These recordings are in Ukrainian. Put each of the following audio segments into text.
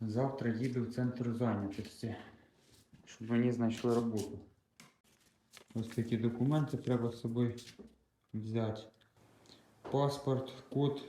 Завтра їду в центр зайнятості, щоб мені знайшли роботу. Ось такі документи треба з собою взяти. Паспорт, код,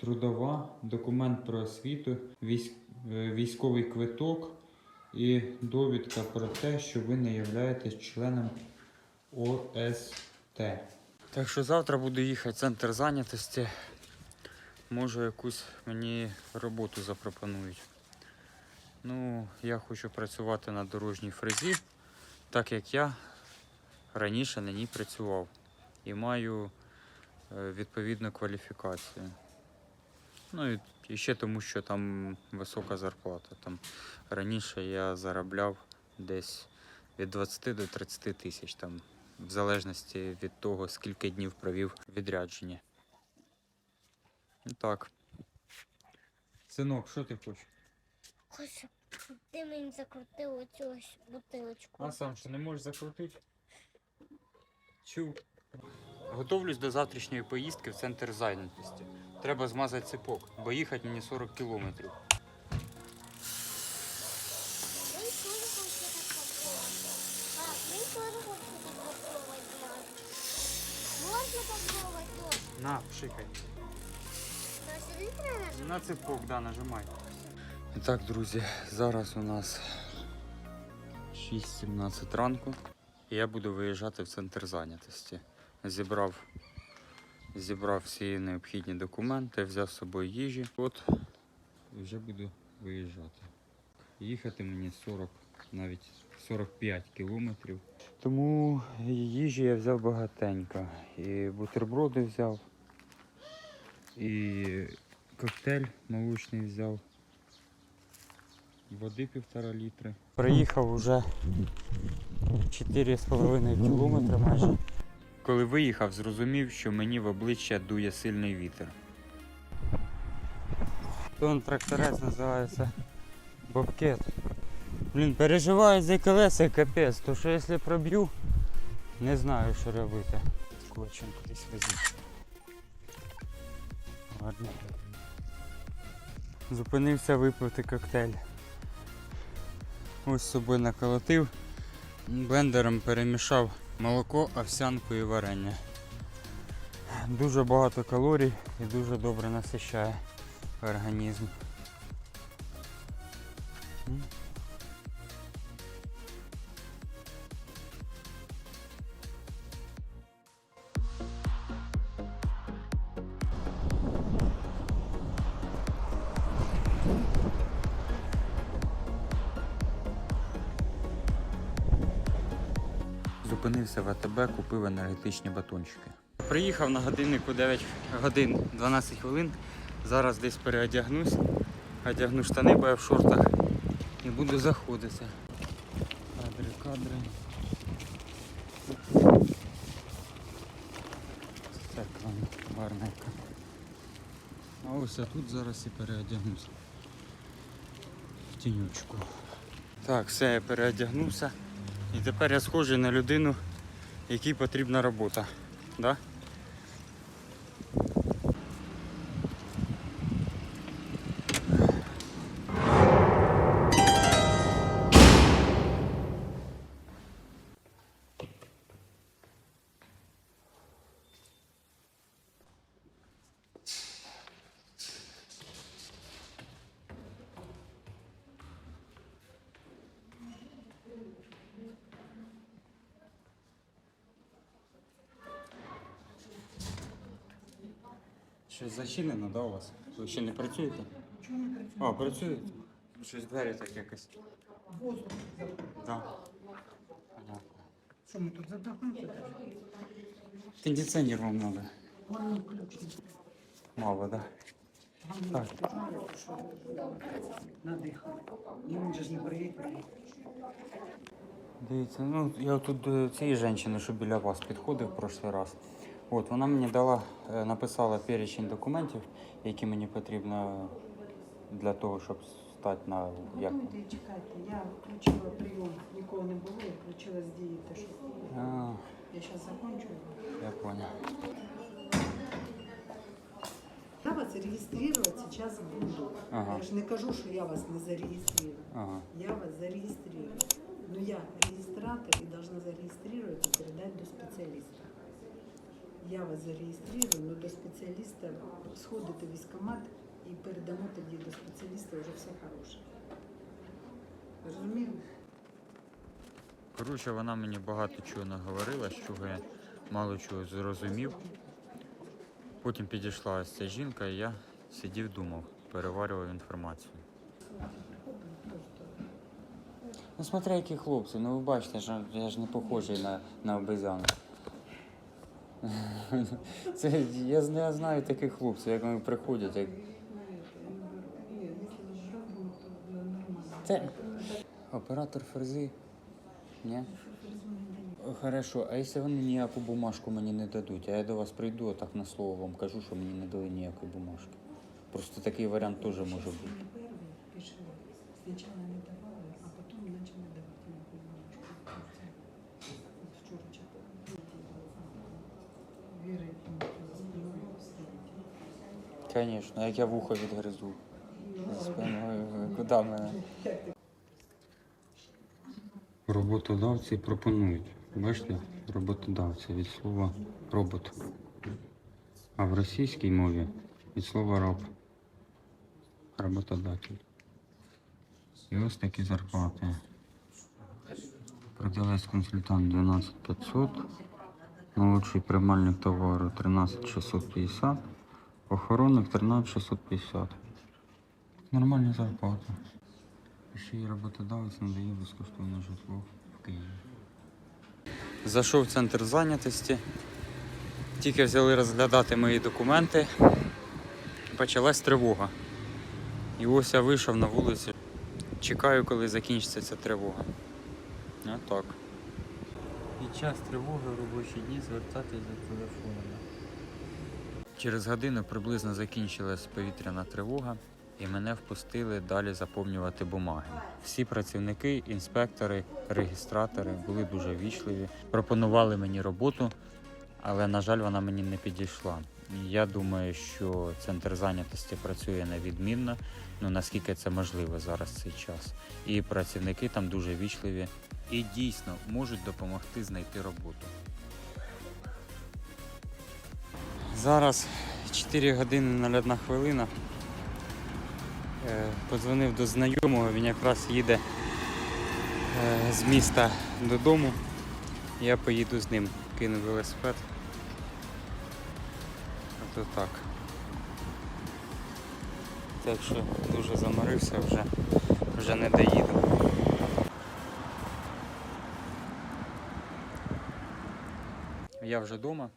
трудова, документ про освіту, е, військовий квиток і довідка про те, що ви не являєтесь членом ОСТ. Так що завтра буду їхати в центр зайнятості. Може якусь мені роботу запропонують. Ну, я хочу працювати на дорожній фрезі, так як я раніше на ній працював і маю е, відповідну кваліфікацію. Ну і, ще тому, що там висока зарплата. Там раніше я заробляв десь від 20 до 30 тисяч, там, в залежності від того, скільки днів провів в відрядженні. Ну, Так. Синок, що ти хочеш? Хочу, щоб ти мені закрутив оцю ось бутилочку. А сам що не можеш закрутити? Чув. Готовлюсь до завтрашньої поїздки в центр зайнятості. Треба змазати ципок, бо їхати мені 40 кілометрів. Можна попробувати. На, пшикай. На ципок, да, нажимай. І так, друзі, зараз у нас 6.17 ранку. І я буду виїжджати в центр зайнятості. Зібрав, зібрав всі необхідні документи, взяв з собою їжі. От вже буду виїжджати. Їхати мені 40, навіть 45 кілометрів. Тому їжі я взяв багатенько. І бутерброди взяв, і коктейль молочний взяв. Води півтора літри. Приїхав уже 4,5 кілометри майже. Коли виїхав, зрозумів, що мені в обличчя дує сильний вітер. Тон тракторець називається Бобкет. Блін, переживаю за колеса капець, то що якщо проб'ю, не знаю, що робити. Скотчем кудись везуть. Ладно. Зупинився випити коктейль. Ось з собою наколотив. Блендером перемішав молоко, овсянку і варення. Дуже багато калорій і дуже добре насищає організм. Зупинився в АТБ, купив енергетичні батончики. Приїхав на годиннику 9 годин 12 хвилин. Зараз десь переодягнусь, одягну штани, бо я в шортах і буду заходити. Кадри, кадри. Це кран, барника. А ось я тут зараз і переодягнусь. В тінючку. Так, все, я переодягнувся. І тепер я схожий на людину, якій потрібна робота. Да? Щось зачинено, да, у вас? Ви ще не працюєте? Чому не працює? А, працюєте? Щось двері так якось. Воздух. Да. Понятно. Що ми тут задохнуться? Кондиціонер вам включені. Мало, да? Так. Надихали. І він же ж не приїхав. Дивіться, ну я тут до цієї жінки, що біля вас підходив в прошлий раз. От, вона мені дала, е, написала перечень документів, які мені потрібно для того, щоб стати на як. Готуйте, чекайте. Я включила прийом, нікого не було, я включила з дії те, що А, я зараз закончу. я понял. Я вас Зарегистрировать сейчас буду. Ага. Я же не кажу, что я вас не зарегистрирую. Ага. Я вас зарегистрирую. Но я регистратор и должна зарегистрировать и передать до специалиста. Я вас зарегистрирую, но до специалиста сходите в військкомат і передамо тоді до спеціаліста вже все хороше. Розумієте? Коротше, вона мені багато чого наговорила, з чого я мало чого зрозумів. Потім підійшла ось ця жінка, і я сидів, думав, переварював інформацію. Ну, смотря які хлопці, ну ви бачите, що я ж не похожий на, на обезьяну. Це, я, я знаю таких хлопців, як вони приходять, як Це оператор фрези. Ні? Хорошо, а якщо вони ніяку бумажку мені не дадуть, а я до вас прийду, так на слово вам кажу, що мені не дали ніякої бумажки. Просто такий варіант теж може бути. Не первый пішли. Спочатку не давали, а потім почали давати на бумажку. Вчора читала. Віри Звісно, як я вухо відгризу. Спиною, куди мене? Роботодавці пропонують. Бачите, роботодавці від слова робот. А в російській мові від слова раб. Роботодатель. І ось такі зарплати. Продавець консультант 12500. Молодший приймальник товару 13650. Охоронник 13650. Нормальна зарплата. Ще й роботодавець надає безкоштовне житло в Києві. Зайшов в центр зайнятості. Тільки взяли розглядати мої документи. Почалась тривога. І ось я вийшов на вулицю. Чекаю, коли закінчиться ця тривога. Отак. Під час тривоги в робочі дні звертатись за телефонами. Через годину приблизно закінчилась повітряна тривога, і мене впустили далі заповнювати бумаги. Всі працівники, інспектори, реєстратори були дуже вічливі, пропонували мені роботу, але, на жаль, вона мені не підійшла. Я думаю, що центр зайнятості працює невідмінно, ну наскільки це можливо зараз цей час. І працівники там дуже вічливі і дійсно можуть допомогти знайти роботу. Зараз 4 години 01 хвилина. Е, Подзвонив до знайомого, він якраз їде е, з міста додому. Я поїду з ним, кину велосипед. А то так. Так що дуже заморився, вже, вже не доїду. Я вже вдома.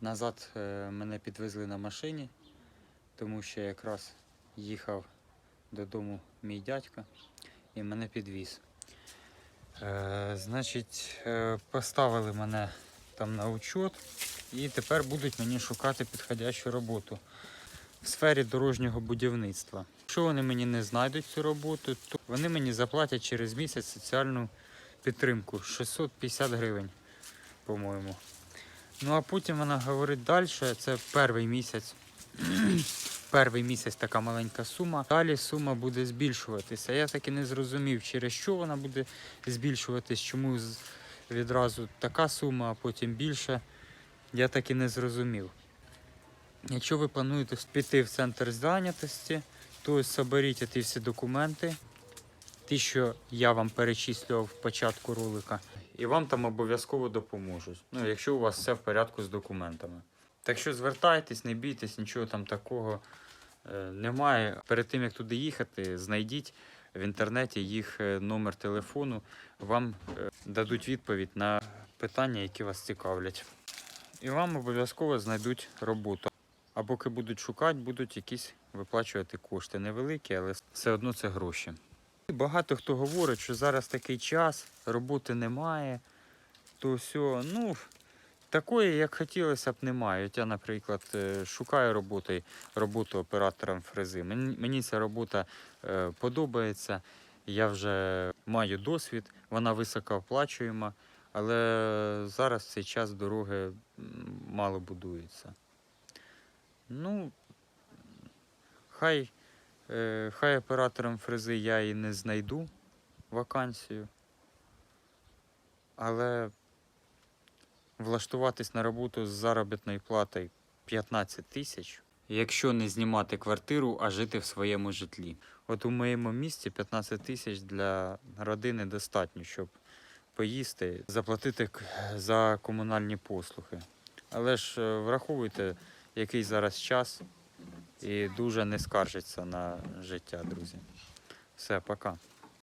Назад е, мене підвезли на машині, тому що якраз їхав додому мій дядько і мене підвіз. Е, значить, е, поставили мене там на учет і тепер будуть мені шукати підходящу роботу в сфері дорожнього будівництва. Якщо вони мені не знайдуть цю роботу, то вони мені заплатять через місяць соціальну підтримку 650 гривень, по-моєму. Ну а потім вона говорить далі, це перший місяць. Перший місяць така маленька сума. Далі сума буде збільшуватися. Я так і не зрозумів, через що вона буде збільшуватись, чому відразу така сума, а потім більше. Я так і не зрозумів. Якщо ви плануєте піти в центр зайнятості, то соберіть ті всі документи, ті, що я вам перечислював в початку ролика, і вам там обов'язково допоможуть. Ну, якщо у вас все в порядку з документами. Так що звертайтесь, не бійтесь, нічого там такого е, немає. Перед тим як туди їхати, знайдіть в інтернеті їх е, номер телефону, вам е, дадуть відповідь на питання, які вас цікавлять. І вам обов'язково знайдуть роботу. А поки будуть шукати, будуть якісь виплачувати кошти. Невеликі, але все одно це гроші. Багато хто говорить, що зараз такий час, роботи немає, то все, ну, такої, як хотілося б, немає. От я, наприклад, е, шукаю роботи, роботу оператором фрези. Мені, ця робота е, подобається. Я вже маю досвід, вона високооплачуєма, але зараз цей час дороги мало будуються. Ну, Хай, хай оператором фрези я і не знайду вакансію, але влаштуватись на роботу з заробітною платою 15 тисяч, якщо не знімати квартиру, а жити в своєму житлі. От у моєму місті 15 тисяч для родини достатньо, щоб поїсти, заплатити за комунальні послуги. Але ж е, враховуйте, який зараз час, і дуже не скаржиться на життя, друзі. Все, пока.